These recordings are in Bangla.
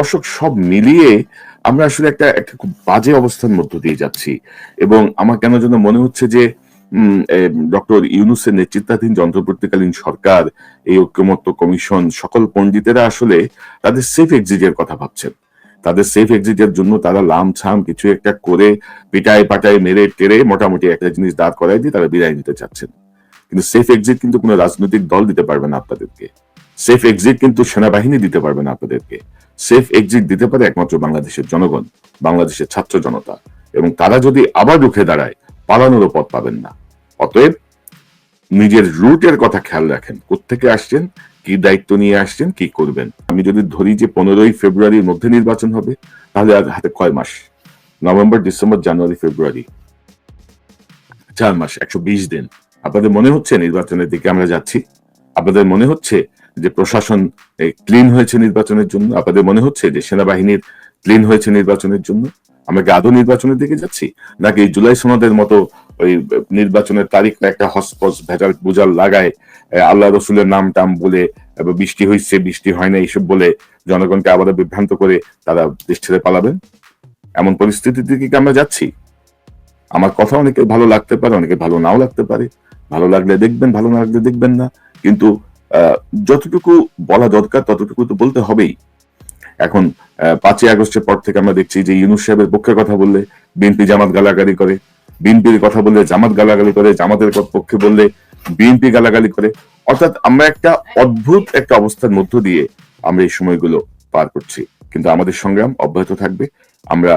দর্শক সব মিলিয়ে আমরা আসলে একটা একটা খুব বাজে অবস্থার মধ্য দিয়ে যাচ্ছি। এবং আমার কেন যেন মনে হচ্ছে যে ডক্টর ইউনুসের নেতৃত্বাধীন যন্ত্রবর্তীকালীন সরকার, এই ঐক্যমত্য কমিশন, সকল পণ্ডিতেরা আসলে তাদের সেফ এক্সিটের কথা ভাবছেন। তাদের সেফ এক্সিটের জন্য তারা লাম ছাম কিছু একটা করে পিটায় পাটায় মেরে টেরে মোটামুটি একটা জিনিস দাঁড় করাই দিয়ে তারা বিদায় নিতে চাচ্ছেন। কিন্তু সেফ এক্সিট কিন্তু কোনো রাজনৈতিক দল দিতে পারবে না আপনাদেরকে। সেফ এক্সিট কিন্তু সেনাবাহিনী দিতে পারবে না আপনাদেরকে। সেফ এক্সিট দিতে পারে একমাত্র বাংলাদেশের জনগণ, বাংলাদেশের ছাত্র জনতা। এবং তারা যদি আবার রুখে দাঁড়ায়, পালানোরও পথ পাবেন না। অতএব নিজের রুটের কথা খেয়াল রাখেন, কোত্থেকে আসছেন, কি দায়িত্ব নিয়ে আসছেন, কি করবেন। আমি যদি ধরি যে পনেরোই ফেব্রুয়ারির মধ্যে নির্বাচন হবে, তাহলে আর হাতে কয় মাস? নভেম্বর, ডিসেম্বর, জানুয়ারি, ফেব্রুয়ারি। চার মাস, একশো বিশ দিন। আপনাদের মনে হচ্ছে নির্বাচনের দিকে আমরা যাচ্ছি? আপনাদের মনে হচ্ছে যে প্রশাসন ক্লিন হয়েছে নির্বাচনের জন্য। আপনাদের মনে হচ্ছে যে সেনাবাহিনীর ক্লিন হয়েছে নির্বাচনের জন্য? আমরা কি আদৌ নির্বাচনের দিকে যাচ্ছি? নাকি জুলাই সনদের মতো ওই নির্বাচনের তারিখ একটা হসপস ভেজাল বুজাল লাগায় আল্লাহ রসুলের নাম টাম বলে বৃষ্টি হয়েছে বৃষ্টি হয় না, এইসব বলে জনগণকে আবারও বিভ্রান্ত করে তারা দেশ ছেড়ে পালাবেন? এমন পরিস্থিতির দিকে কি আমরা যাচ্ছি? আমার কথা অনেকে ভালো লাগতে পারে অনেকে ভালো নাও লাগতে পারে। ভালো লাগলে দেখবেন, ভালো না লাগলে দেখবেন না। কিন্তু যতটুকু বলা দরকার, ততটুকু তো বলতে হবেই। এখন পাঁচই আগস্টের পর থেকে আমরা দেখছি যে ইউনুস সাহেবের পক্ষে কথা বললে বিএনপি জামাত গালাগালি করে, বিএনপির কথা বললে জামাত গালাগালি করে, জামাতের পক্ষে বললে বিএনপি গালাগালি করে। অর্থাৎ আমরা একটা অদ্ভুত একটা অবস্থার মধ্য দিয়ে আমরা এই সময়গুলো পার করছি। কিন্তু আমাদের সংগ্রাম অব্যাহত থাকবে। আমরা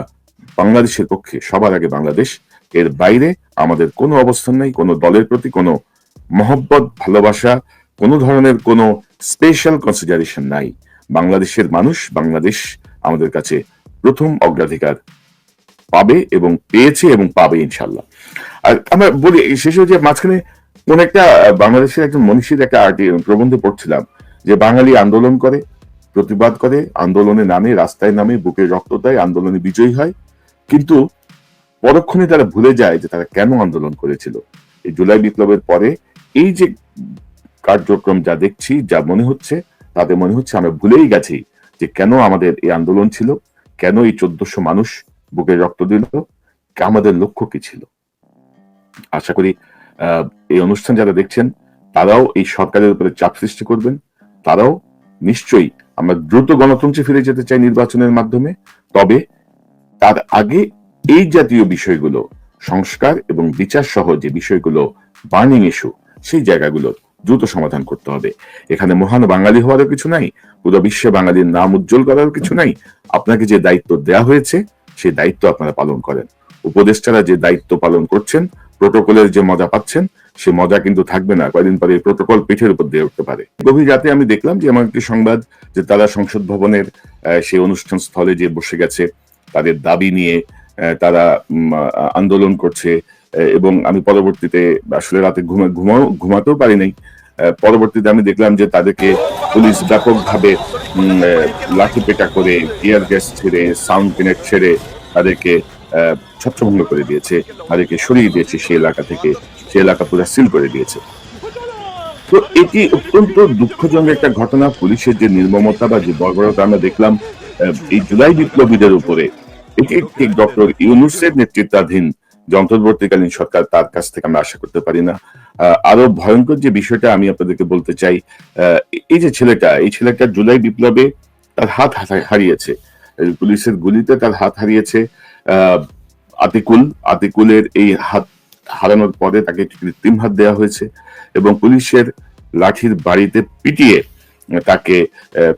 বাংলাদেশের পক্ষে, সবার আগে বাংলাদেশ, এর বাইরে আমাদের কোনো অবস্থান নেই, কোনো দলের প্রতি কোনো মহব্বত, ভালোবাসা কোনো ধরনের কোনো স্পেশাল কনসিডারেশন নাই। বাংলাদেশের মানুষ, বাংলাদেশ আমাদের কাছে প্রথম অগ্রাধিকার পাবে এবং পেয়েছে এবং পাবে ইনশাল্লাহ আর আমরা বলি, শেষ যে মাঝখানে কোন একটা বাংলাদেশের একজন মনীষীর একটা প্রবন্ধে পড়ছিলাম যে বাঙালি আন্দোলন করে, প্রতিবাদ করে, আন্দোলনে নামে, রাস্তায় নামে বুকে রক্ত দেয়, আন্দোলনে বিজয়ী হয়। কিন্তু পরক্ষণে তারা ভুলে যায় যে তারা কেন আন্দোলন করেছিল। এই জুলাই বিপ্লবের পরে এই যে কার্যক্রম যা দেখছি, যা মনে হচ্ছে, তাতে মনে হচ্ছে আমরা ভুলেই গেছি যে কেন আমাদের এই আন্দোলন ছিল, কেন এই চোদ্দশো মানুষ বুকে রক্ত দিল, আমাদের লক্ষ্য কি ছিল? আশা করি এই অনুষ্ঠান যারা দেখছেন, তারাও এই সরকারের উপরে চাপ সৃষ্টি করবেন। তারাও নিশ্চয়ই আমরা দ্রুত গণতন্ত্রে ফিরে যেতে চাই নির্বাচনের মাধ্যমে। তবে তার আগে এই জাতীয় বিষয়গুলো, সংস্কার এবং বিচার সহ যে বিষয়গুলো, বার্নিং ইস্যু, সেই জায়গাগুলো দ্রুত সমাধান করতে হবে। এখানে মহান বাঙালি হওয়ারও কিছু নাই, পুরো বিশ্বে বাঙালির নাম উজ্জ্বল করার কিছু নাই। আপনাকে যে দায়িত্ব দেয়া হয়েছে, সেই দায়িত্ব আপনারা পালন করেন। উপদেষ্টারা যে দায়িত্ব পালন করছেন, প্রোটোকলের যে মজা পাচ্ছেন, সে মজা কিন্তু থাকবে না কয়েকদিন পরে প্রোটোকল পিঠের উপর দিয়ে উঠতে পারে। গভীর রাতে আমি দেখলাম যে আমার একটি সংবাদ, যে তারা সংসদ ভবনের সেই অনুষ্ঠান স্থলে যে বসে গেছে, তাদের দাবি নিয়ে তারা আন্দোলন করছে এবং আমি পরবর্তীতে আসলে রাতে ঘুমা ঘুমাতেও পারি নাই। পরবর্তীতে আমি দেখলাম যে তাদেরকে পুলিশ ব্যাপকভাবে লাঠি পেটা করে টিয়ার গ্যাস ছেড়ে সাউন্ড গ্রেনেড ছেড়ে তাদেরকে ছত্রভঙ্গ করে দিয়েছে। তাদেরকে সরিয়ে দিয়েছে সেই এলাকা থেকে। সেই এলাকা পুরো সিল করে দিয়েছে। তো এটি অত্যন্ত দুঃখজনক একটা ঘটনা। পুলিশের যে নির্মমতা বা যে বর্বরতা আমরা দেখলাম এই জুলাই বিপ্লবীদের উপরে। এটি ডক্টর ইউনুসের নেতৃত্বাধীন যন্ত্রবর্তীকালীন সরকার তার কাছ থেকে আমরা আশা করতে পারি না। আরও ভয়ঙ্কর যে বিষয়টা আমি আপনাদেরকে বলতে চাই এই যে ছেলেটা, এই ছেলেটা জুলাই বিপ্লবে তার হাত হারিয়েছে। পুলিশের গুলিতে তার হাত হারিয়েছে। আতিকুল, আতিকুলের এই হাত হারানোর পরে তাকে কৃত্রিম হাত দেওয়া হয়েছে এবং পুলিশের লাঠির বাড়িতে পিটিয়ে তাকে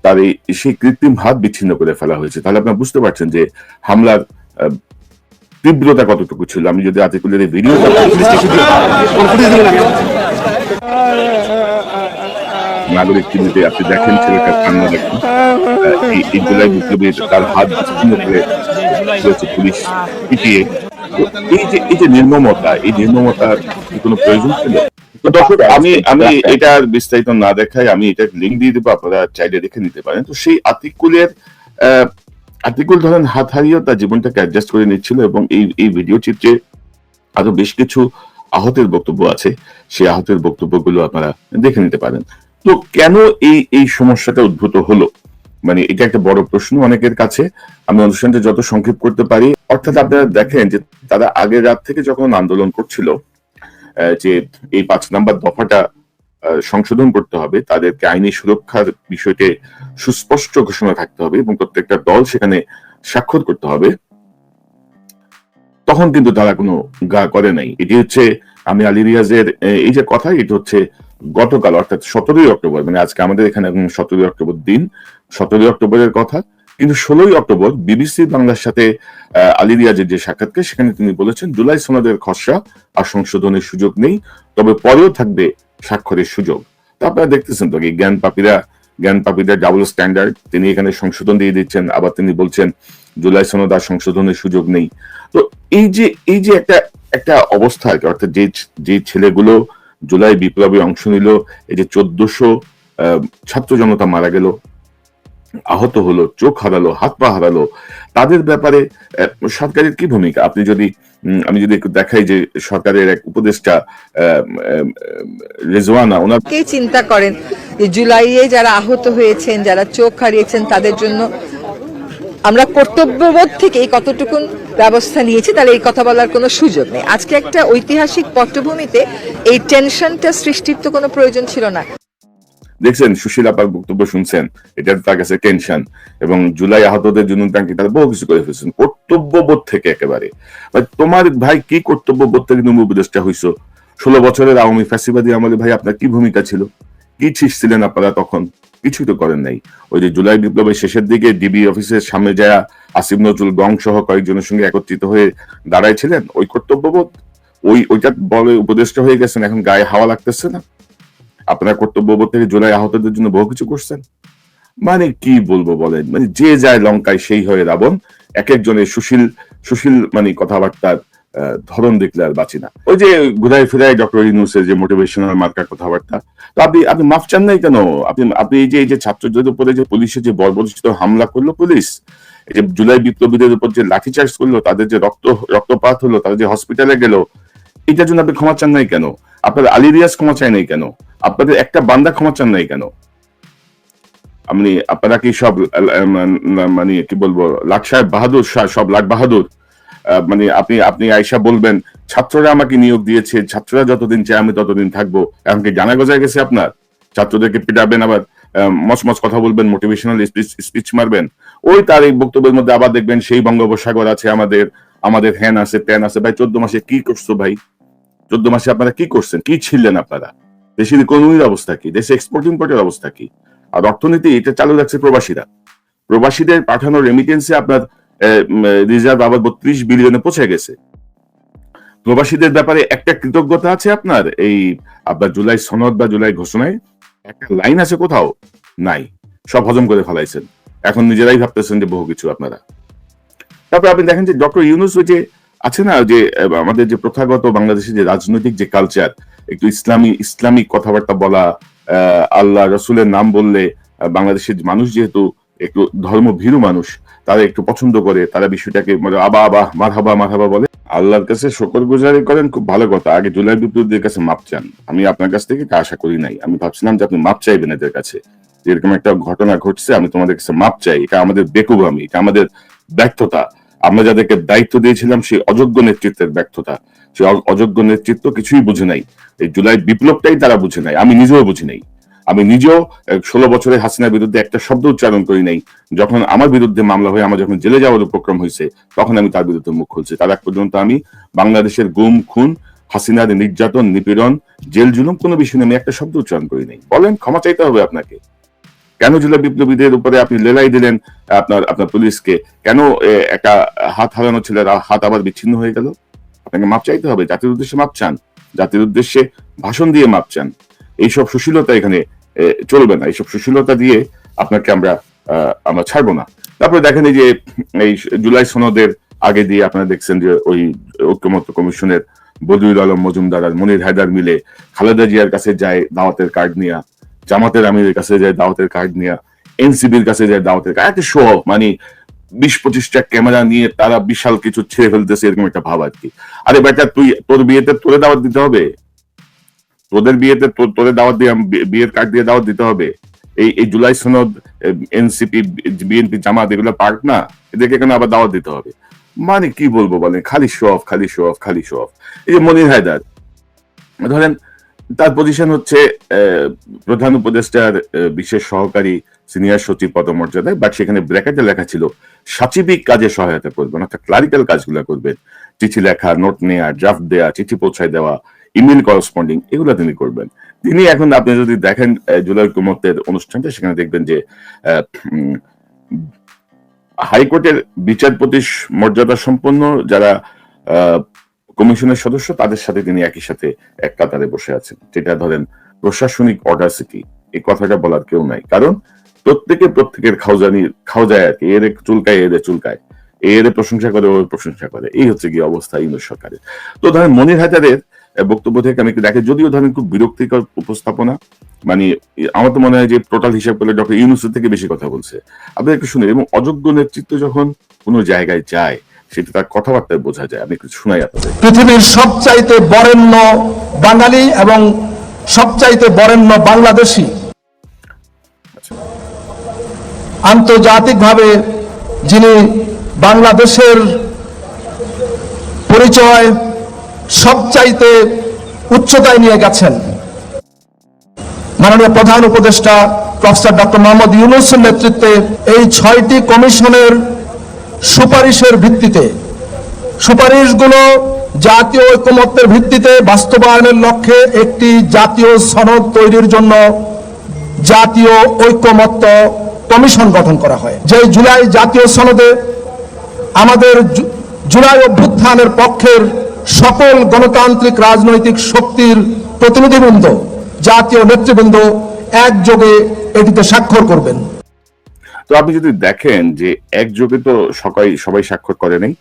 তার এই সেই কৃত্রিম হাত বিচ্ছিন্ন করে ফেলা হয়েছে। তাহলে আপনারা বুঝতে পারছেন যে হামলার তীব্রতা কতটুকু ছিল? আমি যদি আতিকুলের এই ভিডিওটা নাগরিক চিহ্নিতে আপনি দেখেন ছেলেটার কান্না দেখেন। এই জুলাই বিপ্লবী তার হাত বিচ্ছিন্ন পুলিশ পিটিয়ে। এই যে এই যে নির্মমতা এই নির্মমতার কোনো প্রয়োজন ছিল? দর্শক আমি আমি এটা বিস্তারিত না দেখাই আমি এটা লিঙ্ক দিয়ে দেবো আপনারা চাইলে দেখে নিতে পারেন। তো সেই আতিকুলের আতিকুল ধরেন হাত হারিয়েও তার জীবনটাকে অ্যাডজাস্ট করে নিচ্ছিল এবং এই এই ভিডিও চিত্রে আরও বেশ কিছু আহতের বক্তব্য আছে। সেই আহতের বক্তব্যগুলো আপনারা দেখে নিতে পারেন। তো কেন এই এই সমস্যাটা উদ্ভূত হলো? মানে এটা একটা বড় প্রশ্ন অনেকের কাছে। আমি অনুষ্ঠানটা যত সংক্ষেপ করতে পারি, অর্থাৎ আপনারা দেখেন যে তারা আগের রাত থেকে যখন আন্দোলন করছিল যে এই পাঁচ নাম্বার দফাটা সংশোধন করতে হবে, তাদেরকে আইনি সুরক্ষার বিষয়টি সুস্পষ্ট ঘোষণা থাকতে হবে এবং প্রত্যেকটা দল সেখানে স্বাক্ষর করতে হবে। তখন কিন্তু তারা কোনো গা করে নাই। এটি হচ্ছে আমি আলী রিয়াজের এই যে কথা, এটি হচ্ছে গতকাল, অর্থাৎ সতেরোই অক্টোবর মানে আজকে আমাদের এখানে সতেরোই অক্টোবর দিন, সতেরোই অক্টোবরের কথা। কিন্তু ষোলোই অক্টোবর বিবিসি বাংলার সাথে আলী রিয়াজের যে সাক্ষাৎকার, সেখানে তিনি বলেছেন, জুলাই সনদের খসড়া আর সংশোধনের সুযোগ নেই, তবে পরেও থাকবে স্বাক্ষরের সুযোগ। তো আপনারা দেখতেছেন তো জ্ঞান পাপীরা, জ্ঞান পাপীদের ডাবল স্ট্যান্ডার্ড, তিনি এখানে সংশোধন দিয়ে দিচ্ছেন, আবার তিনি বলছেন, জুলাই সনদ আর সংশোধনের সুযোগ নেই। তো এই যে এই যে একটা একটা অবস্থা অর্থাৎ যে যে ছেলেগুলো জুলাই বিপ্লবে অংশ নিল, এই যে চোদ্দশো ছাত্র জনতা মারা গেল আহত হলো, চোখ হারালো, হাত পা হারালো। তাদের ব্যাপারে সরকারের কি ভূমিকা? আপনি যদি আমি যদি একটু দেখাই যে সরকারের এক উপদেষ্টা রেজওয়ানা, ওনার কে চিন্তা করেন যে জুলাইয়ে যারা আহত হয়েছেন, যারা চোখ হারিয়েছেন, তাদের জন্য আমরা কর্তব্যবোধ থেকে এই কতটুকুন ব্যবস্থা নিয়েছি, তাহলে এই কথা বলার কোনো সুযোগ নেই। আজকে একটা ঐতিহাসিক পটভূমিতে এই টেনশনটা সৃষ্টির তো কোনো প্রয়োজন ছিল না। দেখছেন সুশীল আপার বক্তব্য শুনছেন এটা তার কাছে টেনশন এবং জুলাই আহতদের জন্য তাকে তারা বহু কিছু করে ফেলছেন, কর্তব্যবোধ থেকে একেবারে। তোমার ভাই কি কর্তব্যবোধ থেকে তুমি উপদেষ্টা হইছো? ষোলো বছরের আওয়ামী ফ্যাসিবাদী আমলে ভাই আপনার কি ভূমিকা ছিল? কি ছিলেন আপনারা তখন? কিছুই তো করেন নাই। ওই যে জুলাই বিপ্লবের শেষের দিকে ডিবি অফিসের সামনে যায় আসিফ নজরুল গং সহ কয়েকজনের সঙ্গে একত্রিত হয়ে দাঁড়াইছিলেন, ওই কর্তব্যবোধ? ওই, ওইটা বলে উপদেষ্টা হয়ে গেছেন, এখন গায়ে হাওয়া লাগতেছে না? আপনার কর্তব্যবোধ থেকে জুলাই আহতদের জন্য বহু কিছু করছেন। মানে কি বলব বলেন? মানে যে যায় লঙ্কায় সেই হয়ে রাবণ এক একজনের সুশীল সুশীল মানে কথাবার্তার ধরন দেখলে আর বাঁচি না। ওই যে ঘুরাই ফিরাই ডক্টর ইউনুসের যে মোটিভেশনাল মার্কার কথাবার্তা, তো আপনি আপনি মাফ চান নাই কেন? আপনি আপনি এই যে এই যে ছাত্রদের উপরে যে পুলিশের যে বর্বরচিত হামলা করল পুলিশ, এই যে জুলাই বিপ্লবীদের উপর যে লাঠিচার্জ করল, তাদের যে রক্ত, রক্তপাত হলো তাদের যে হসপিটালে গেল এটার জন্য আপনি ক্ষমা চান নাই কেন? আপনাদের আলী রিয়াজ ক্ষমা চাই নাই কেন? আপনাদের একটা বান্দা ক্ষমা চান নাই কেন? আপনি আপনারা কি সব মানে কি বলব লাট সাহেব বাহাদুর শাহ, সব লাট বাহাদুর? মানে আপনি আপনি আইসা বলবেন ছাত্ররা আমাকে নিয়োগ দিয়েছে ছাত্ররা যতদিন চায় আমি ততদিন থাকব। এখন কি জানা গজায় গেছে আপনার? ছাত্রদেরকে পিটাবেন আবার মচমচ কথা বলবেন মোটিভেশনাল স্পিচ মারবেন। ওই তার এই বক্তব্যের মধ্যে আবার দেখবেন সেই বঙ্গোপসাগর আছে আমাদের আমাদের হ্যান আছে প্যান আছে। ভাই চোদ্দ মাসে কি করছ ভাই? চোদ্দ মাসে আপনারা কি করছেন? কি ছিলেন আপনারা? দেশের ইকোনমির অবস্থা কি? দেশে এক্সপোর্ট ইম্পোর্টের অবস্থা কি? আর অর্থনীতি, এটা চালু রাখছে প্রবাসীরা। প্রবাসীদের পাঠানো রেমিটেন্সে আপনার রিজার্ভ আবার বত্রিশ বিলিয়নে পৌঁছে গেছে। প্রবাসীদের ব্যাপারে একটা কৃতজ্ঞতা আছে আপনার? এই আপনার জুলাই সনদ বা জুলাই ঘোষণায় একটা লাইন আছে কোথাও? নাই। সব হজম করে ফেলাইছেন। এখন নিজেরাই ভাবতেছেন যে বহু কিছু আপনারা। তারপর আপনি দেখেন যে ডক্টর ইউনুস ওই যে আছে না যে আমাদের যে প্রথাগত বাংলাদেশের যে রাজনৈতিক যে কালচার একটু ইসলামী, ইসলামিক কথাবার্তা বলা আল্লাহ রসুলের নাম বললে বাংলাদেশের মানুষ যেহেতু একটু ধর্ম ভীরু মানুষ, তারা একটু পছন্দ করে, তারা বিষয়টাকে মানে আবা আবা, মারহাবা মারহাবা বলে। আল্লাহর কাছে শকর গুজারি করেন, খুব ভালো কথা। আগে জুলাই বিপ্লবীদের কাছে মাপ চান। আমি আপনার কাছ থেকে আশা করি নাই। আমি ভাবছিলাম যে আপনি মাপ চাইবেন এদের কাছে। এরকম একটা ঘটনা ঘটছে, আমি তোমাদের কাছে মাপ চাই। এটা আমাদের বেকুবামি এটা আমাদের ব্যর্থতা। আমরা যাদেরকে দায়িত্ব দিয়েছিলাম সেই অযোগ্য নেতৃত্বের ব্যর্থতা, সেই অযোগ্য নেতৃত্ব কিছুই বুঝে নাই। এই জুলাই বিপ্লবটাই তারা বুঝে নাই, আমি নিজেও বুঝি নাই। আমি নিজেও ষোলো বছরের হাসিনার বিরুদ্ধে একটা শব্দ উচ্চারণ করি নাই। যখন আমার বিরুদ্ধে মামলা হয়ে আমার যখন জেলে যাওয়ার উপক্রম হয়েছে, তখন আমি তার বিরুদ্ধে মুখ খুলছি। তার আগ পর্যন্ত আমি বাংলাদেশের গুম, খুন, হাসিনার নির্যাতন, নিপীড়ন, জেল, জুলুম কোনো বিষয় নিয়ে আমি একটা শব্দ উচ্চারণ করি নাই। বলেন, ক্ষমা চাইতে হবে আপনাকে। কেন জুলাই বিপ্লবীদের উপরে আপনি লেলাই দিলেন আপনার আপনার পুলিশকে? কেন একটা হাত হারানো ছেলের হাত আবার বিচ্ছিন্ন হয়ে গেল? আপনাকে মাপ চাইতে হবে, জাতির উদ্দেশ্যে মাপ চান। জাতির উদ্দেশ্যে ভাষণ দিয়ে মাপ চান। এইসব সুশীলতা এখানে চলবে না। এইসব সুশীলতা দিয়ে আপনাকে আমরা আমরা ছাড়বো না। তারপরে দেখেন যে, এই জুলাই সনদের আগে দিয়ে আপনারা দেখছেন যে ওই ঐক্যমত্য কমিশনের বদিউল আলম মজুমদার আর মনির হায়দার মিলে খালেদা জিয়ার কাছে যায় দাওয়াতের কার্ড নিয়ে। জামাতের আমিরের কাছে যায়, দাওয়াতের কার্ড নিয়ে, এনসিবির কাছে যায় দাওয়াতের কার্ড। একটা শো মানে বিশ পঁচিশটা ক্যামেরা নিয়ে তারা বিশাল কিছু ছেড়ে ফেলতেছে, এরকম একটা ভাব আর কি। আরে বেটা, তুই, তোর বিয়েতে তোরে দাওয়াত দিতে হবে? তোদের বিয়েতে তোর- তোদের দাওয়াত দিয়ে বিয়ের কার্ড দিয়ে দাওয়াত দিতে হবে? এই এই জুলাই সনদ এনসিপি, বিএনপি জামাত, এগুলো পার্ক না? এদেরকে কেন আবার দাওয়াত দিতে হবে? মানে কি বলব বলেন, খালি শো অফ খালি শো অফ খালি শো অফ এই যে মনির হায়দার, ধরেন তার পজিশন হচ্ছে প্রধান উপদেষ্টার বিশেষ সহকারী সিনিয়র সচিব পদমর্যাদায় বাট সেখানে ব্র্যাকেটে লেখা ছিল, সাচিবিক কাজে সহায়তা করবেন, অর্থাৎ ক্লারিক্যাল কাজগুলো করবেন। চিঠি লেখা নোট নেওয়া ড্রাফট দেওয়া চিঠি পৌঁছায় দেওয়া ইমেল করসপন্ডিং এগুলো তিনি করবেন। তিনি এখন আপনি যদি দেখেন জুলাই কুমতের অনুষ্ঠানটা, সেখানে দেখবেন যে হাইকোর্টের বিচারপতি মর্যাদা সম্পন্ন যারা কমিশনের সদস্য, তাদের সাথে তিনি একই সাথে এক কাতারে বসে আছেন। যেটা ধরেন প্রশাসনিক অর্ডাসিটি এই কথাটা বলার কেউ নাই। কারণ প্রত্যেকে প্রত্যেকের খাওজানি খাওজায় আর কি, এর চুলকায় এর চুলকায়। এর প্রশংসা করে, ওর প্রশংসা করে। এই হচ্ছে কি অবস্থা ইউনুস সরকারের। তো ধরেন মনির হাজারের বক্তব্য থেকে আমি দেখে, যদিও ধরেন খুব বিরক্তিকর উপস্থাপনা মানে আমার তো মনে হয় যে টোটাল হিসাব করলে ডক্টর ইউনুসের থেকে বেশি কথা বলছে। আপনি একটু শুনে এবং অযোগ্য নেতৃত্ব যখন কোনো জায়গায় যায় সেটা তার কথাবার্তায় বোঝা যায়। আমি একটু শোনাই আপনাদের। পৃথিবীর সবচাইতে বরেণ্য বাঙালি এবং সবচাইতে বরেণ্য বাংলাদেশী। আন্তর্জাতিকভাবে যিনি বাংলাদেশের পরিচয় সবচাইতে উচ্চতায় নিয়ে গেছেন মাননীয় প্রধান উপদেষ্টা প্রফেসর ডক্টর মোহাম্মদ ইউনুসের নেতৃত্বে এই ছয়টি কমিশনের সুপারিশের ভিত্তিতে, সুপারিশগুলো জাতীয় ঐকমত্যের ভিত্তিতে বাস্তবায়নের লক্ষ্যে একটি জাতীয় সনদ তৈরির জন্য জাতীয় ঐকমত্য কমিশন গঠন করা হয়। যে জুলাই জাতীয় সনদে আমাদের জুলাই অভ্যুত্থানের পক্ষের সকল গণতান্ত্রিক রাজনৈতিক শক্তির প্রতিনিধিবৃন্দ, জাতীয় নেতৃবৃন্দ একযোগে এটিতে স্বাক্ষর করবেন। তো আপনি যদি দেখেন যে একযোগে তো সবাই সবাই স্বাক্ষর করে নাই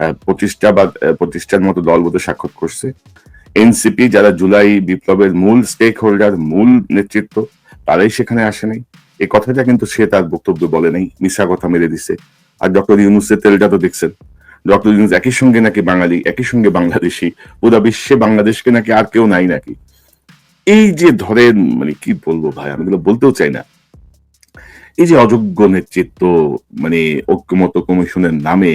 আহ, পঁচিশটা বা পঁচিশটার মতো দল বোধ স্বাক্ষর করছে। এনসিপি যারা জুলাই বিপ্লবের মূল স্টেক হোল্ডার মূল নেতৃত্ব তারাই সেখানে আসে নাই। এই কথাটা কিন্তু সে তার বক্তব্য বলে নাই মিশা কথা মেরে দিছে। আর ডক্টর ইউনুসের তেলটা তো দেখছেন। ডক্টর ইউনুস একই সঙ্গে নাকি বাঙালি একই সঙ্গে বাংলাদেশি। পুরো বিশ্বে বাংলাদেশকে নাকি আর কেউ নাই নাকি। এই যে ধরেন মানে কি বলব ভাই আমি বলতেও চাই না। এই যে অযোগ্য নেতৃত্ব মানে ঐক্যমত কমিশনের নামে,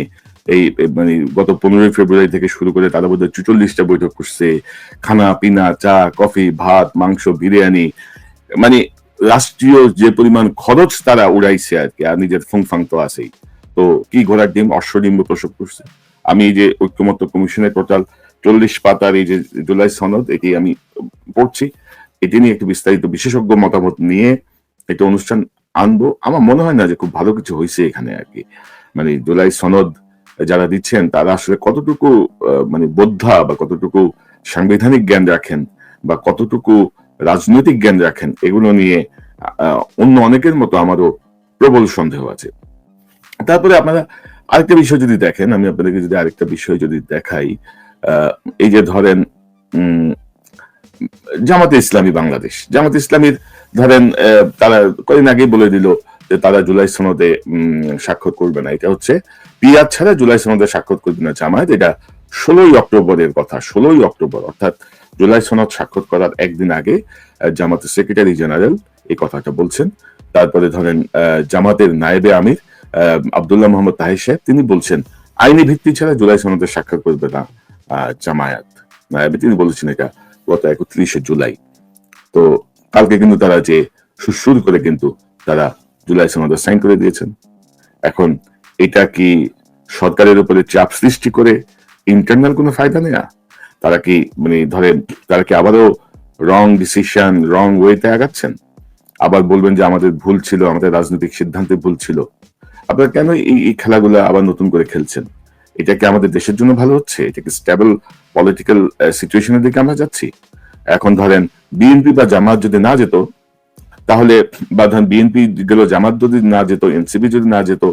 এই মানে গত পনেরোই ফেব্রুয়ারি থেকে শুরু করে তারা বোধহয় চুচল্লিশটা বৈঠক করছে। খানা, পিনা, চা, কফি, ভাত, মাংস, বিরিয়ানি মানে রাষ্ট্রীয় যে পরিমাণ খরচ তারা উড়াইছে আর কি, আর নিজের ফুংফাং তো আছেই। তো কি ঘোড়ার ডিম, অশ্বডিম্ব প্রসব করছে। আমি এই যে ঐক্যমত্য কমিশনের টোটাল চল্লিশ পাতার এই যে জুলাই সনদ, এটি আমি পড়ছি। এটি নিয়ে একটু বিস্তারিত বিশেষজ্ঞ মতামত নিয়ে একটি অনুষ্ঠান আনব। আমার মনে হয় না যে খুব ভালো কিছু হয়েছে এখানে আর কি। মানে জুলাই সনদ যারা দিচ্ছেন, তারা আসলে কতটুকু মানে বোদ্ধা বা কতটুকু সাংবিধানিক জ্ঞান রাখেন বা কতটুকু রাজনৈতিক জ্ঞান রাখেন, এগুলো নিয়ে অন্য অনেকের মতো আমারও প্রবল সন্দেহ আছে। তারপরে আপনারা আরেকটা বিষয় যদি দেখেন, আমি আপনাদেরকে যদি আরেকটা বিষয় যদি দেখাই এই যে ধরেন জামাতে ইসলামী বাংলাদেশ। জামাতে ইসলামীর ধরেন তারা কদিন আগেই বলে দিল যে তারা জুলাই সনদে স্বাক্ষর করবে না। এটা হচ্ছে পিয়াজ ছাড়া জুলাই সনদে স্বাক্ষর করবে না জামায়াত। এটা ষোলোই অক্টোবরের কথা, ষোলোই অক্টোবর। অর্থাৎ জুলাই সনদ স্বাক্ষর করার একদিন আগে জামাতের সেক্রেটারি জেনারেল এই কথাটা বলছেন। তারপরে ধরেন জামাতের নায়েবে আমির আব্দুল্লাহ মোহাম্মদ তাহির সাহেব, তিনি বলছেন, আইনি ভিত্তি ছাড়া জুলাই সনদে স্বাক্ষর করবে না জামায়াত। নায়েবে তিনি বলেছেন এটা গত একত্রিশে জুলাই। তো কালকে কিন্তু তারা যে সুসুর করে কিন্তু তারা জুলাই সনদে সাইন করে দিয়েছেন। এখন এটা কি সরকারের উপরে চাপ সৃষ্টি করে ইন্টারনাল কোনো ফায়দা নেয়া? তারা কি মানে ধরেন, তারা কি আবারও রং ডিসিশন রং ওয়েতে আগাচ্ছেন? আবার বলবেন যে আমাদের ভুল ছিল, আমাদের রাজনৈতিক সিদ্ধান্তে ভুল ছিল। আপনারা কেন এই এই খেলাগুলো আবার নতুন করে খেলছেন? এটা কি আমাদের দেশের জন্য ভালো হচ্ছে? এটা কি স্টেবল পলিটিক্যাল সিচুয়েশনের দিকে আমরা যাচ্ছি? এখন ধরেন বিএনপি বা জামাত যদি না যেত, তাহলে বা ধরেন বিএনপি গেল জামাত যদি না যেত এনসিপি যদি না যেত,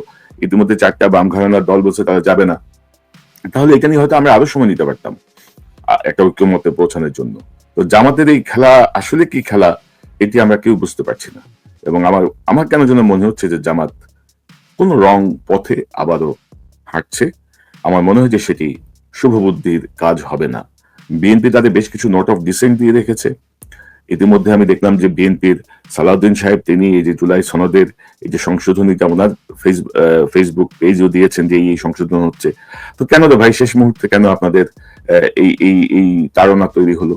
ইতিমধ্যে চারটা বাম ঘরানার দল বলছে তারা যাবে না। তাহলে এখানে হয়তো আমরা আরও সময় নিতে পারতাম একটা ঐক্যমতে পৌঁছানোর জন্য। তো জামাতের এই খেলা, আসলে কি খেলা, এটি আমরা কেউ বুঝতে পারছি না। এবং আমার আমার কেন যেন মনে হচ্ছে যে জামাত কোন রং পথে আবারও হাঁটছে। আমার মনে হয় যে সেটি শুভবুদ্ধির কাজ হবে না। বিএনপি তাদের বেশ কিছু নোট অফ ডিসেন্ট দিয়ে রেখেছে। ইতিমধ্যে আমি দেখলাম যে বিএনপির সালাউদ্দিন সাহেব, তিনি এই যে জুলাই সনদের এই যে সংশোধনী ওনার ফেসবুক পেজও দিয়েছেন যে এই সংশোধন হচ্ছে। তো কেন রে ভাই, শেষ মুহূর্তে কেন আপনাদের এই এই এই তাড়না তৈরি হলো?